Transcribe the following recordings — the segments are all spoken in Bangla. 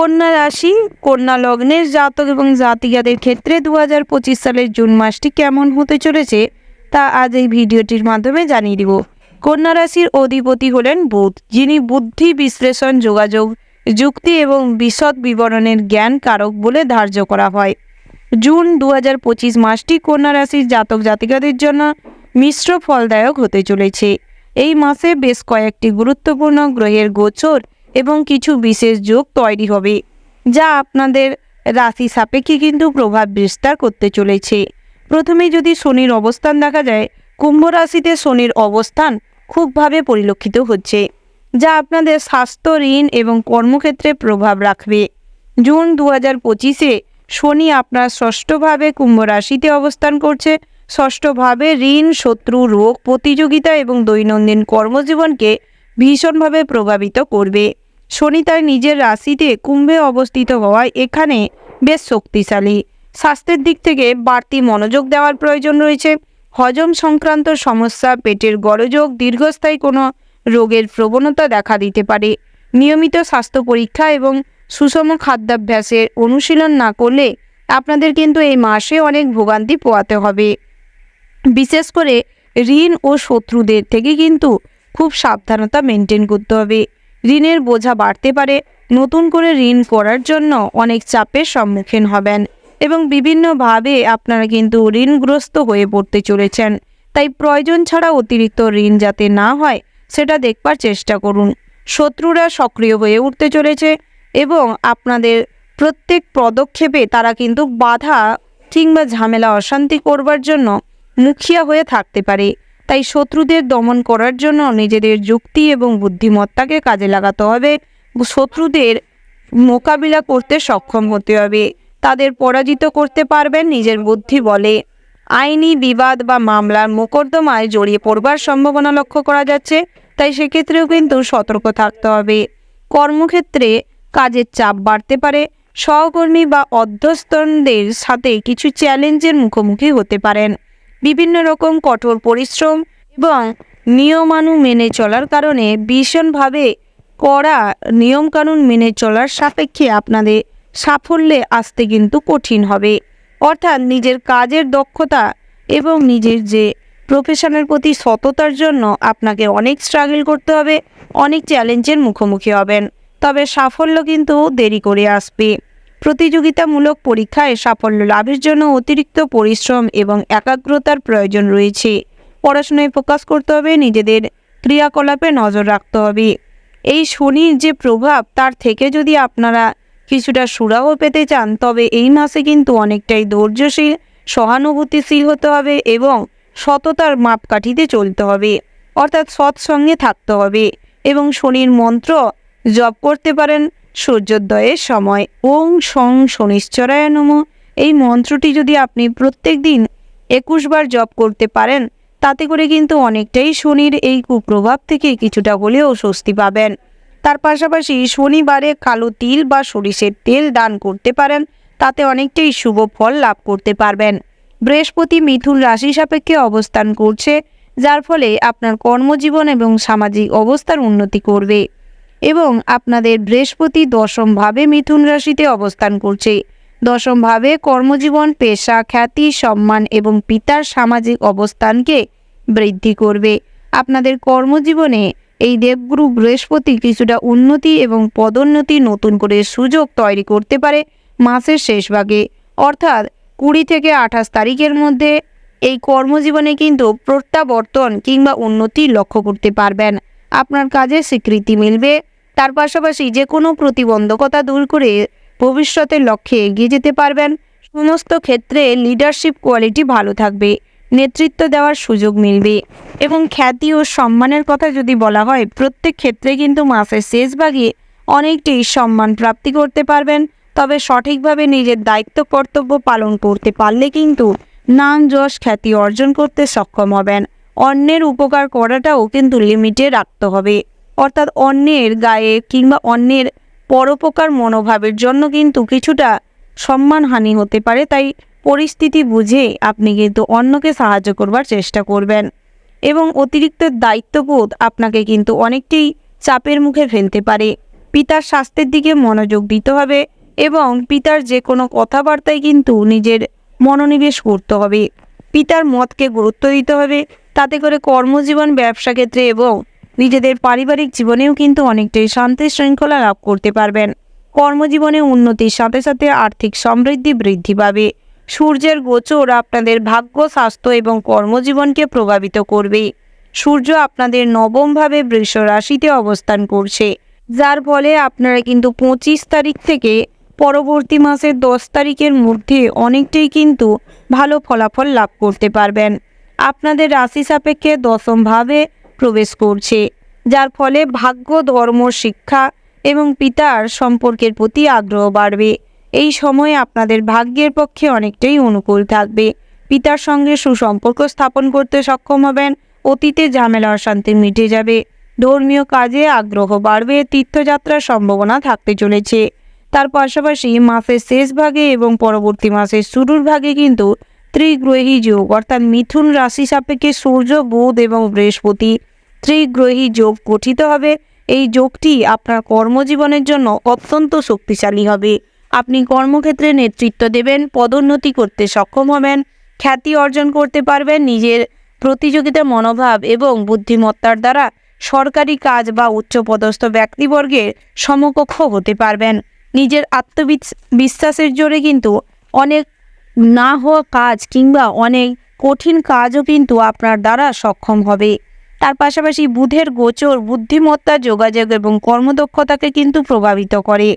কন্যা রাশি, কন্যা লগ্নের জাতক এবং জাতিকাদের ক্ষেত্রে দু হাজার পঁচিশ সালের জুন মাসটি কেমন হতে চলেছে, তা আজ এই ভিডিওটির মাধ্যমে জানিয়ে দিব। কন্যা রাশির অধিপতি হলেন বুধ, যিনি বুদ্ধি বিশ্লেষণ, যোগাযোগ, যুক্তি এবং বিশদ বিবরণের জ্ঞান কারক বলে ধার্য করা হয়। জুন দু হাজার পঁচিশ মাসটি কন্যা রাশির জাতক জাতিকাদের জন্য মিশ্র ফলদায়ক হতে চলেছে। এই মাসে বেশ কয়েকটি গুরুত্বপূর্ণ গ্রহের গোচর এবং কিছু বিশেষ যোগ তৈরি হবে, যা আপনাদের রাশি সাপেক্ষে কিন্তু প্রভাব বিস্তার করতে চলেছে। প্রথমে যদি শনির অবস্থান দেখা যায়, কুম্ভ রাশিতে শনির অবস্থান খুবভাবে পরিলক্ষিত হচ্ছে, যা আপনাদের স্বাস্থ্য, ঋণ এবং কর্মক্ষেত্রে প্রভাব রাখবে। জুন দু হাজার পঁচিশে শনি আপনার ষষ্ঠভাবে কুম্ভ রাশিতে অবস্থান করছে। ষষ্ঠভাবে ঋণ, শত্রু, রোগ, প্রতিযোগিতা এবং দৈনন্দিন কর্মজীবনকে ভীষণভাবে প্রভাবিত করবে। শনি তার নিজের রাশিতে কুম্ভে অবস্থিত হওয়ায় এখানে বেশ শক্তিশালী। স্বাস্থ্যের দিক থেকে বাড়তি মনোযোগ দেওয়ার প্রয়োজন রয়েছে। হজম সংক্রান্ত সমস্যা, পেটের গরযোগ দীর্ঘস্থায়ী কোনো রোগের প্রবণতা দেখা দিতে পারে। নিয়মিত স্বাস্থ্য পরীক্ষা এবং সুষম খাদ্যাভ্যাসের অনুশীলন না করলে আপনাদের কিন্তু এই মাসে অনেক ভোগান্তি পোয়াতে হবে। বিশেষ করে ঋণ ও শত্রুদের থেকে কিন্তু খুব সাবধানতা মেনটেন করতে হবে। ঋণের বোঝা বাড়তে পারে। নতুন করে ঋণ করার জন্য অনেক চাপের সম্মুখীন হবেন এবং বিভিন্নভাবে আপনারা কিন্তু ঋণগ্রস্ত হয়ে পড়তে চলেছেন। তাই প্রয়োজন ছাড়া অতিরিক্ত ঋণ যাতে না হয়, সেটা দেখবার চেষ্টা করুন। শত্রুরা সক্রিয় হয়ে উঠতে চলেছে এবং আপনাদের প্রত্যেক পদক্ষেপে তারা কিন্তু বাধা কিংবা ঝামেলা অশান্তি করবার জন্য মুখিয়া হয়ে থাকতে পারে। তাই শত্রুদের দমন করার জন্য নিজেদের যুক্তি এবং বুদ্ধিমত্তাকে কাজে লাগাতে হবে। শত্রুদের মোকাবিলা করতে সক্ষম হতে হবে। তাদের পরাজিত করতে পারবেন, নিজের বুদ্ধি বলে। আইনি বিবাদ বা মামলার মোকদ্দমায় জড়িয়ে পড়বার সম্ভাবনা লক্ষ্য করা যাচ্ছে, তাই সেক্ষেত্রেও কিন্তু সতর্ক থাকতে হবে। কর্মক্ষেত্রে কাজের চাপ বাড়তে পারে। সহকর্মী বা অধ্যস্তনদের সাথে কিছু চ্যালেঞ্জের মুখোমুখি হতে পারেন। বিভিন্ন রকম কঠোর পরিশ্রম এবং নিয়মানু মেনে চলার কারণে ভীষণভাবে কড়া নিয়মকানুন মেনে চলার সাপেক্ষে আপনাদের সাফল্যে আসতে কিন্তু কঠিন হবে। অর্থাৎ নিজের কাজের দক্ষতা এবং নিজের যে প্রফেশনের প্রতি সততার জন্য আপনাকে অনেক স্ট্রাগল করতে হবে, অনেক চ্যালেঞ্জের মুখোমুখি হবেন। তবে সাফল্য কিন্তু দেরি করে আসবে। প্রতিযোগিতামূলক পরীক্ষায় সাফল্য লাভের জন্য অতিরিক্ত পরিশ্রম এবং একাগ্রতার প্রয়োজন রয়েছে। পড়াশোনায় ফোকাস করতে হবে, নিজেদের ক্রিয়াকলাপে নজর রাখতে হবে। এই শনির যে প্রভাব, তার থেকে যদি আপনারা কিছুটা সুরাহ পেতে চান, তবে এই মাসে কিন্তু অনেকটাই ধৈর্যশীল, সহানুভূতিশীল হতে হবে এবং সততার মাপকাঠিতে চলতে হবে। অর্থাৎ সৎসঙ্গে থাকতে হবে এবং শনির মন্ত্র জপ করতে পারেন সূর্যোদয়ের সময় ওং সং শনিশ্চরায় নম। এই মন্ত্রটি যদি আপনি প্রত্যেক দিন একুশ বার জপ করতে পারেন, তাতে করে কিন্তু অনেকটাই শনির এই কুপ্রভাব থেকে কিছুটা হলেও স্বস্তি পাবেন। তার পাশাপাশি শনিবারে কালো তিল বা সরিষের তেল দান করতে পারেন, তাতে অনেকটাই শুভ ফল লাভ করতে পারবেন। বৃহস্পতি মিথুন রাশি সাপেক্ষে অবস্থান করছে, যার ফলে আপনার কর্মজীবন এবং সামাজিক অবস্থার উন্নতি করবে। এবং আপনাদের বৃহস্পতি দশমভাবে মিথুন রাশিতে অবস্থান করছে। দশমভাবে কর্মজীবন, পেশা, খ্যাতি, সম্মান এবং পিতার সামাজিক অবস্থানকে বৃদ্ধি করবে। আপনাদের কর্মজীবনে এই দেবগুরু বৃহস্পতি কিছুটা উন্নতি এবং পদোন্নতি নতুন করে সুযোগ তৈরি করতে পারে মাসের শেষ ভাগে। অর্থাৎ কুড়ি থেকে আঠাশ তারিখের মধ্যে এই কর্মজীবনে কিন্তু প্রত্যাবর্তন কিংবা উন্নতি লক্ষ্য করতে পারবেন। আপনার কাজে স্বীকৃতি মিলবে। তার পাশাপাশি যে কোনো প্রতিবন্ধকতা দূর করে ভবিষ্যতের লক্ষ্যে এগিয়ে যেতে পারবেন। সমস্ত ক্ষেত্রে লিডারশিপ কোয়ালিটি ভালো থাকবে, নেতৃত্ব দেওয়ার সুযোগ মিলবে এবং খ্যাতি ও সম্মানের কথা যদি বলা হয়, প্রত্যেক ক্ষেত্রে কিন্তু মাসের শেষ ভাগে অনেকটি সম্মান প্রাপ্তি করতে পারবেন। তবে সঠিকভাবে নিজের দায়িত্ব, কর্তব্য পালন করতে পারলে কিন্তু নাম, যশ, খ্যাতি অর্জন করতে সক্ষম হবেন। অন্যের উপকার করাটাও কিন্তু লিমিটে রাখতে হবে। অর্থাৎ অন্যের গায়ে কিংবা অন্যের পরোপকার মনোভাবের জন্য কিন্তু কিছুটা সম্মানহানি হতে পারে। তাই পরিস্থিতি বুঝে আপনি কিন্তু অন্যকে সাহায্য করবার চেষ্টা করবেন এবং অতিরিক্ত দায়িত্ববোধ আপনাকে কিন্তু অনেকটাই চাপের মুখে ফেলতে পারে। পিতার স্বাস্থ্যের দিকে মনোযোগ দিতে হবে এবং পিতার যে কোনো কথাবার্তায় কিন্তু নিজের মনোনিবেশ করতে হবে। পিতার মতকে গুরুত্ব দিতে হবে, তাতে করে কর্মজীবন, ব্যবসা ক্ষেত্রে এবং নিজেদের পারিবারিক জীবনেও কিন্তু অনেকটাই শান্তি শৃঙ্খলা লাভ করতে পারবেন। কর্মজীবনে উন্নতির সাথে সাথে আর্থিক সমৃদ্ধি বৃদ্ধি পাবে। সূর্যের গোচর আপনাদের ভাগ্য, স্বাস্থ্য এবং কর্মজীবনকে প্রভাবিত করবে। সূর্য আপনাদের নবমভাবে বৃষ রাশিতে অবস্থান করছে। যার ফলে আপনারা কিন্তু পঁচিশ তারিখ থেকে পরবর্তী মাসের দশ তারিখের মধ্যে অনেকটাই কিন্তু ভালো ফলাফল লাভ করতে পারবেন। আপনাদের রাশি সাপেক্ষে দশমভাবে প্রবেশ করছে, যার ফলে ভাগ্য, ধর্ম, শিক্ষা এবং পিতার সম্পর্কের প্রতি আগ্রহ বাড়বে। এই সময়ে আপনাদের ভাগ্যের পক্ষে অনেকটাই অনুকূল থাকবে। পিতার সঙ্গে সুসম্পর্ক স্থাপন করতে সক্ষম হবেন, অতীতে ঝামেলা, অশান্তি মিটে যাবে। ধর্মীয় কাজে আগ্রহ বাড়বে, তীর্থযাত্রার সম্ভাবনা থাকতে চলেছে। তার পাশাপাশি মাসের শেষ ভাগে এবং পরবর্তী মাসের শুরুর ভাগে কিন্তু ত্রিগ্রহী যোগ অর্থাৎ মিথুন রাশি সাপেক্ষে সূর্য, বুধ এবং বৃহস্পতি ত্রিগ্রহী যোগ গঠিত হবে। এই যোগটি আপনার কর্মজীবনের জন্য অত্যন্ত শক্তিশালী হবে। আপনি কর্মক্ষেত্রে নেতৃত্ব দেবেন, পদোন্নতি করতে সক্ষম হবেন, খ্যাতি অর্জন করতে পারবেন নিজের প্রতিযোগিতা মনোভাব এবং বুদ্ধিমত্তার দ্বারা সরকারি কাজ বা উচ্চপদস্থ ব্যক্তিবর্গের সমকক্ষ হতে পারবেন। নিজের আত্মবিশ্বাসের জোরে কিন্তু অনেক না হওয়া কাজ কিংবা অনেক কঠিন কাজও কিন্তু আপনার দ্বারা সক্ষম হবে। তার পাশাপাশি বুধের গোচর, বুদ্ধিমত্তা, যোগাযোগ এবং কর্মদক্ষতাকে কিন্তু প্রভাবিত করে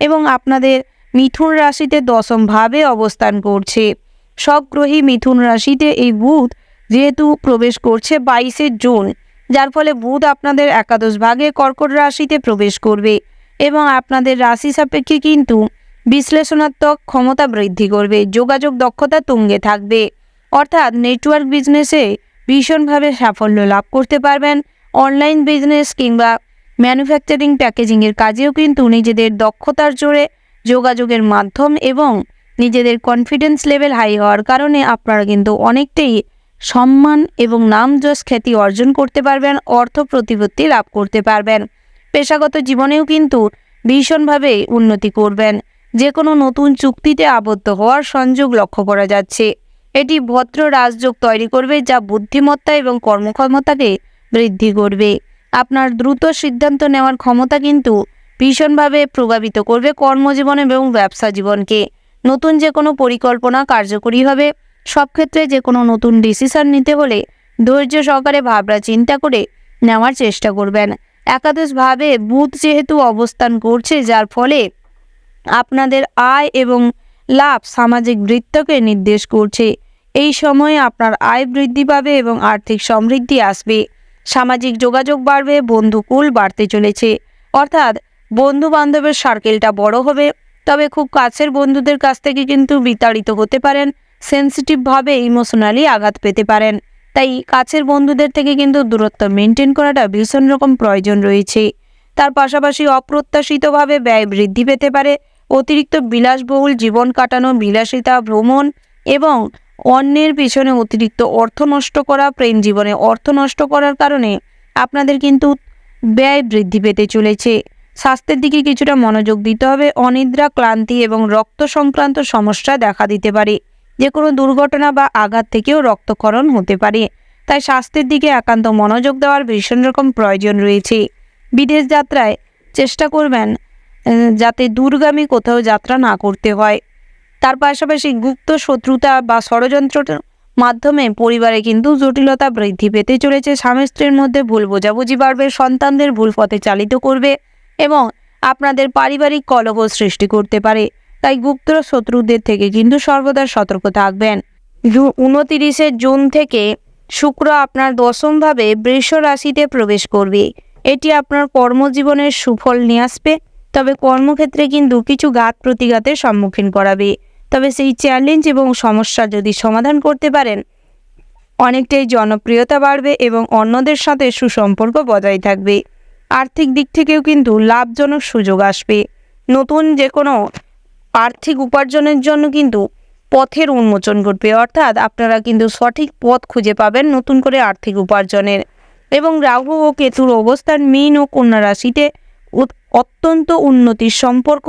এবং আপনাদের মিথুন রাশিতে দশমভাবে অবস্থান করছে। সবগ্রহী মিথুন রাশিতে এই বুধ যেহেতু প্রবেশ করছে বাইশে জুন, যার ফলে বুধ আপনাদের একাদশ ভাগে কর্কট রাশিতে প্রবেশ করবে এবং আপনাদের রাশি সাপেক্ষে কিন্তু বিশ্লেষণাত্মক ক্ষমতা বৃদ্ধি করবে, যোগাযোগ দক্ষতা তুঙ্গে থাকবে। অর্থাৎ নেটওয়ার্ক বিজনেসে ভীষণভাবে সাফল্য লাভ করতে পারবেন অনলাইন বিজনেস কিংবা ম্যানুফ্যাকচারিং প্যাকেজিংয়ের কাজেও কিন্তু নিজেদের দক্ষতার জোরে যোগাযোগের মাধ্যম এবং নিজেদের কনফিডেন্স লেভেল হাই হওয়ার কারণে আপনারা কিন্তু অনেকটাই সম্মান এবং নাম যশ খ্যাতি অর্জন করতে পারবেন, অর্থ প্রতিপত্তি লাভ করতে পারবেন। পেশাগত জীবনেও কিন্তু ভীষণভাবে উন্নতি করবেন। যে কোনো নতুন চুক্তিতে আবদ্ধ হওয়ার সংযোগ লক্ষ্য করা যাচ্ছে। এটি ভদ্র রাজযোগ তৈরি করবে যা বুদ্ধিমত্তা এবং কর্মক্ষমতাকে বৃদ্ধি করবে। আপনার দ্রুত সিদ্ধান্ত নেওয়ার ক্ষমতা কিন্তু ভীষণভাবে প্রভাবিত করবে কর্মজীবন এবং ব্যবসা জীবনকে। নতুন যে কোনো পরিকল্পনা কার্যকরী হবে। সব ক্ষেত্রে যে কোনো নতুন ডিসিশন নিতে হলে ধৈর্য সহকারে ভাবনা চিন্তা করে নেওয়ার চেষ্টা করবেন। একাদশভাবে বুধ যেহেতু অবস্থান করছে, যার ফলে আপনাদের আয় এবং লাভ সামাজিক বৃত্তকে নির্দেশ করছে। এই সময়ে আপনার আয় বৃদ্ধি পাবে এবং আর্থিক সমৃদ্ধি আসবে। সামাজিক যোগাযোগ বাড়বে বন্ধুকুল বাড়তে চলেছে। অর্থাৎ বন্ধু বান্ধবের সার্কেলটা বড় হবে। তবে খুব কাছের বন্ধুদের কাছ থেকে কিন্তু বিতাড়িত হতে পারেন সেন্সিটিভভাবে ইমোশনালি আঘাত পেতে পারেন। তাই কাছের বন্ধুদের থেকে কিন্তু দূরত্ব মেনটেন করাটা ভীষণ রকম প্রয়োজন রয়েছে। তার পাশাপাশি অপ্রত্যাশিতভাবে ব্যয় বৃদ্ধি পেতে পারে। অতিরিক্ত বিলাসবহুল জীবন কাটানো, বিলাসিতা, ভ্রমণ এবং অন্যের পিছনে অতিরিক্ত অর্থ নষ্ট করা, প্রেম জীবনে অর্থ নষ্ট করার কারণে আপনাদের কিন্তু ব্যয় বৃদ্ধি পেতে চলেছে। স্বাস্থ্যের দিকে কিছুটা মনোযোগ দিতে হবে। অনিদ্রা, ক্লান্তি এবং রক্ত সংক্রান্ত সমস্যা দেখা দিতে পারে। যে কোনো দুর্ঘটনা বা আঘাত থেকেও রক্তক্ষরণ হতে পারে। তাই স্বাস্থ্যের দিকে একান্ত মনোযোগ দেওয়ার ভীষণ রকম প্রয়োজন রয়েছে। বিদেশ যাত্রায় চেষ্টা করবেন যাতে দূরগামী কোথাও যাত্রা না করতে হয়। তার পাশাপাশি গুপ্ত শত্রুতা বা ষড়যন্ত্র মাধ্যমে পরিবারে কিন্তু জটিলতা বৃদ্ধি পেতে চলেছে। স্বামী স্ত্রীর মধ্যে ভুল বোঝাবুঝি বাড়বে, সন্তানদের ভুল পথে চালিত করবে এবং আপনাদের পারিবারিক কলহ সৃষ্টি করতে পারে। তাই গুপ্ত শত্রুদের থেকে কিন্তু সর্বদা সতর্ক থাকবেন। উনতিরিশে জুন থেকে শুক্র আপনার দশমভাবে বৃষ রাশিতে প্রবেশ করবে। এটি আপনার কর্মজীবনের সুফল নিয়ে আসবে, তবে কর্মক্ষেত্রে কিন্তু কিছু ঘাত প্রতিঘাতের সম্মুখীন করাবে। তবে সেই চ্যালেঞ্জ এবং সমস্যা যদি সমাধান করতে পারেন, অনেকটাই জনপ্রিয়তা বাড়বে এবং অন্যদের সাথে সুসম্পর্ক বজায় থাকবে। আর্থিক দিক থেকেও কিন্তু লাভজনক সুযোগ আসবে। নতুন যে কোনো আর্থিক উপার্জনের জন্য কিন্তু পথের উন্মোচন ঘটবে। অর্থাৎ আপনারা কিন্তু সঠিক পথ খুঁজে পাবেন নতুন করে আর্থিক উপার্জনের। এবং রাহু ও কেতুর অবস্থান, মীন ও কন্যা রাশিতে অত্যন্ত উন্নতির সম্পর্ক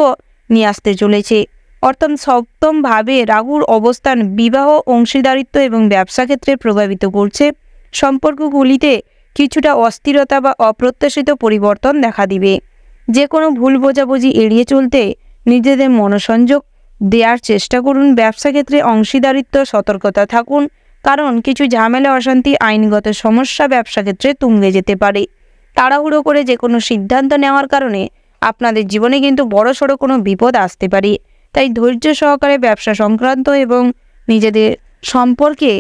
নিয়ে আসতে চলেছে। অর্থাৎ সপ্তমভাবে রাহুর অবস্থান বিবাহ, অংশীদারিত্ব এবং ব্যবসা ক্ষেত্রে প্রভাবিত করছে। সম্পর্কগুলিতে কিছুটা অস্থিরতা বা অপ্রত্যাশিত পরিবর্তন দেখা দিবে। যে কোনো ভুল বোঝাবুঝি এড়িয়ে চলতে নিজেদের মনোসংযোগ দেওয়ার চেষ্টা করুন। ব্যবসা ক্ষেত্রে অংশীদারিত্ব, সতর্কতা থাকুন, কারণ কিছু ঝামেলা, অশান্তি, আইনগত সমস্যা ব্যবসা ক্ষেত্রে তুঙ্গে যেতে পারে। তাড়াহুড়ো করে যে কোনো সিদ্ধান্ত নেওয়ার কারণে আপনাদের জীবনে কিন্তু বড়সড় কোনো বিপদ আসতে পারে। তাই ধৈর্য সহকারে ব্যবসা সংক্রান্ত এবং নিজেদের সম্পর্কে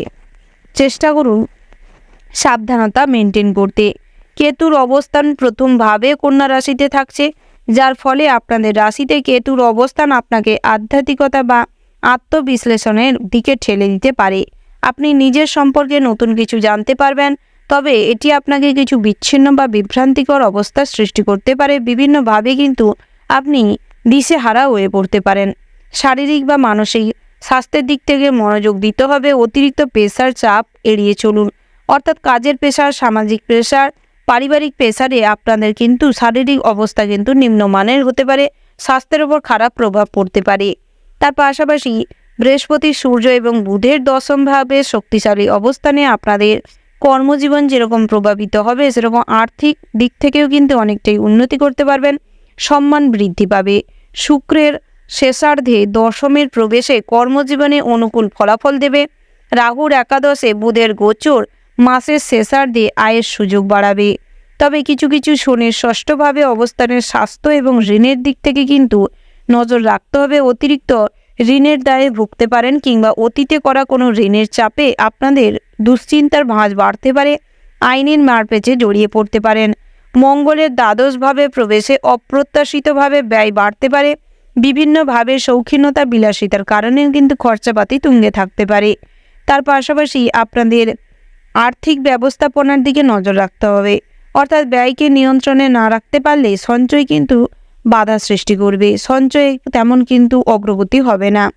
চেষ্টা করুন সাবধানতা মেনটেন করতে। কেতুর অবস্থান প্রথমভাবে কন্যা রাশিতে থাকছে, যার ফলে আপনাদের রাশিতে কেতুর অবস্থান আপনাকে আধ্যাত্মিকতা বা আত্মবিশ্লেষণের দিকে ঠেলে দিতে পারে। আপনি নিজের সম্পর্কে নতুন কিছু জানতে পারবেন, তবে এটি আপনাকে কিছু বিচ্ছিন্ন বা বিভ্রান্তিকর অবস্থার সৃষ্টি করতে পারে। বিভিন্নভাবে কিন্তু আপনি দিশেহারা হয়ে পড়তে পারেন। শারীরিক বা মানসিক স্বাস্থ্যের দিক থেকে মনোযোগ দিতে হবে, অতিরিক্ত প্রেশার চাপ এড়িয়ে চলুন। অর্থাৎ কাজের প্রেশার সামাজিক প্রেশার পারিবারিক প্রেশারে আপনাদের কিন্তু শারীরিক অবস্থা কিন্তু নিম্নমানের হতে পারে, স্বাস্থ্যের ওপর খারাপ প্রভাব পড়তে পারে। তার পাশাপাশি বৃহস্পতি, সূর্য এবং বুধের দশমভাবে শক্তিশালী অবস্থানে আপনাদের কর্মজীবন যেরকম প্রভাবিত হবে, সেরকম আর্থিক দিক থেকেও কিন্তু অনেকটাই উন্নতি করতে পারবেন। সম্মান বৃদ্ধি পাবে। শুক্রের শেষার্ধে দশমের প্রবেশে কর্মজীবনে অনুকূল ফলাফল দেবে। রাহুর একাদশে বুধের গোচর মাসের শেষার্ধে আয়ের সুযোগ বাড়াবে। তবে কিছু কিছু শনির ষষ্ঠভাবে অবস্থানের স্বাস্থ্য এবং ঋণের দিক থেকে কিন্তু নজর রাখতে হবে। অতিরিক্ত ঋণের দায়ে ভুগতে পারেন কিংবা অতীতে করা কোনো ঋণের চাপে আপনাদের দুশ্চিন্তার ভাঁজ বাড়তে পারে। আইনের মারপেচে জড়িয়ে পড়তে পারেন। মঙ্গলের দ্বাদশভাবে প্রবেশে অপ্রত্যাশিতভাবে ব্যয় বাড়তে পারে। বিভিন্নভাবে শৌখিনতা বিলাসিতার কারণেও কিন্তু খরচাপাতি তুঙ্গে থাকতে পারে। তার পাশাপাশি আপনাদের আর্থিক ব্যবস্থাপনার দিকে নজর রাখতে হবে। অর্থাৎ ব্যয়কে নিয়ন্ত্রণে না রাখতে পারলে সঞ্চয় কিন্তু বাধা সৃষ্টি করবে। সঞ্চয়ে তেমন কিন্তু অগ্রগতি হবে না।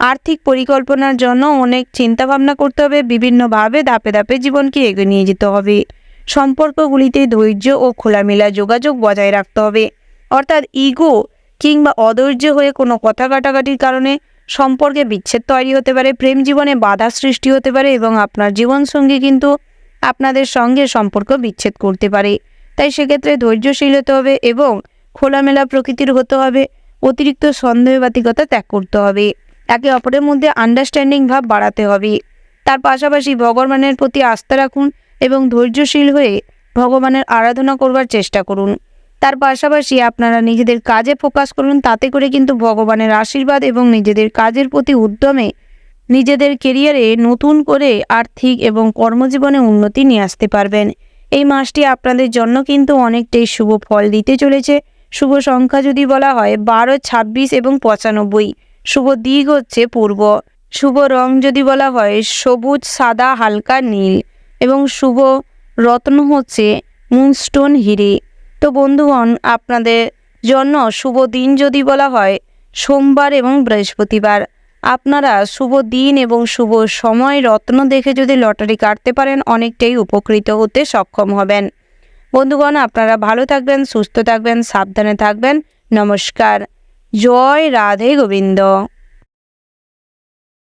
আর্থিক পরিকল্পনার জন্য অনেক চিন্তা ভাবনা করতে হবে। বিভিন্নভাবে ধাপে ধাপে জীবনকে এগিয়ে নিয়ে যেতে হবে। সম্পর্কগুলিতে ধৈর্য ও খোলামেলা যোগাযোগ বজায় রাখতে হবে। অর্থাৎ ইগো কিংবা অধৈর্য হয়ে কোনো কথা কাটাকাটির কারণে সম্পর্কে বিচ্ছেদ তৈরি হতে পারে, প্রেম জীবনে বাধা সৃষ্টি হতে পারে এবং আপনার জীবনসঙ্গী কিন্তু আপনাদের সঙ্গে সম্পর্ক বিচ্ছেদ করতে পারে। তাই সেক্ষেত্রে ধৈর্যশীল হতে হবে এবং খোলামেলা প্রকৃতির হতে হবে, অতিরিক্ত সন্দেহবাতিকতা ত্যাগ করতে হবে, একে অপরের মধ্যে আন্ডারস্ট্যান্ডিং ভাব বাড়াতে হবে। তার পাশাপাশি ভগবানের প্রতি আস্থা রাখুন এবং ধৈর্যশীল হয়ে ভগবানের আরাধনা করবার চেষ্টা করুন। তার পাশাপাশি আপনারা নিজেদের কাজে ফোকাস করুন, তাতে করে কিন্তু ভগবানের আশীর্বাদ এবং নিজেদের কাজের প্রতি উদ্যমে নিজেদের কেরিয়ারে নতুন করে আর্থিক এবং কর্মজীবনে উন্নতি নিয়ে আসতে পারবেন। এই মাসটি আপনাদের জন্য কিন্তু অনেকটাই শুভ ফল দিতে চলেছে। শুভ সংখ্যা যদি বলা হয়, বারো, ছাব্বিশ এবং পঁচানব্বই। শুভ দিক হচ্ছে পূর্ব। শুভ রং যদি বলা হয়, সবুজ, সাদা, হালকা, নীল। এবং শুভ রত্ন হচ্ছে মুনস্টোন হিরে। তো বন্ধুগণ, আপনাদের জন্য শুভ দিন যদি বলা হয়, সোমবার এবং বৃহস্পতিবার। আপনারা শুভ দিন এবং শুভ সময় রত্ন দেখে যদি লটারি কাটতে পারেন, অনেকটাই উপকৃত হতে সক্ষম হবেন। বন্ধুগণ, আপনারা ভালো থাকবেন, সুস্থ থাকবেন, সাবধানে থাকবেন। নমস্কার। জয় রাধে গোবিন্দ।